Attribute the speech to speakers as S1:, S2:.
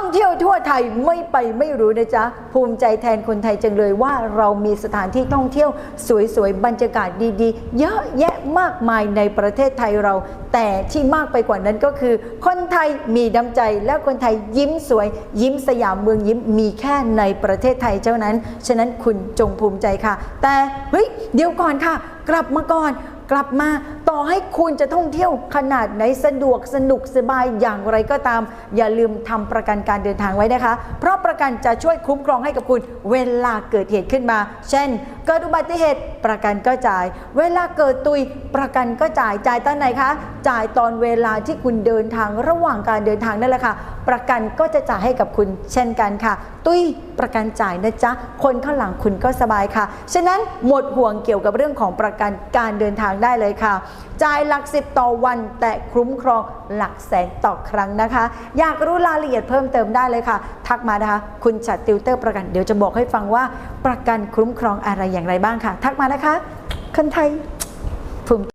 S1: ท่องเที่ยวทั่วไทยไม่ไปไม่รู้นะจ๊ะ ภูมิใจแทนคนไทยจังเลยว่าเรามีสถานที่ท่องเที่ยว สวยๆ บรรยากาศดีๆ เยอะแยะมากมายในประเทศไทยเรา แต่ที่มากไปกว่านั้นก็คือ คนไทยมีน้ำใจและคนไทยยิ้มสวย ยิ้มสยามเมืองยิ้มมีแค่ในประเทศไทยเท่านั้น ฉะนั้นคุณจงภูมิใจค่ะ แต่เฮ้ยเดี๋ยวก่อนค่ะ กลับมาก่อน กลับมาต่อให้คุณจะท่องเที่ยวขนาดไหนสะดวกสนุกสบายอย่างไรก็ตาม อย่าลืมทำประกันการเดินทางไว้นะคะ เพราะประกันจะช่วยคุ้มครองให้กับคุณเวลาเกิดเหตุขึ้นมา เช่น กิดอุบัติเหตุประกันก็จ่าย เวลาเกิดตุยประกันก็จ่ายจ่ายตอนไหนคะ จ่ายตอนเวลาที่คุณเดินทางระหว่างการเดินทางนั่นแหละค่ะ ประกันก็จะจ่ายให้กับคุณเช่นกันค่ะ ตุยประกันจ่ายนะจ๊ะคนข้างหลังคุณก็สบายค่ะ ฉะนั้นหมดห่วงเกี่ยวกับเรื่องของประกันการเดินทางได้เลยค่ะ จ่ายหลักสิบต่อวัน แต่คุ้มครองหลักแสนต่อครั้งนะคะ อยากรู้รายละเอียดเพิ่มเติมได้เลยค่ะ ทักมานะคะ คุณชัดติวเตอร์ประกันเดี๋ยวจะบอกให้ฟังว่าประกันคุ้มครองอะไรอย่างไรบ้างค่ะ ทักมานะคะคนไทยภูมิ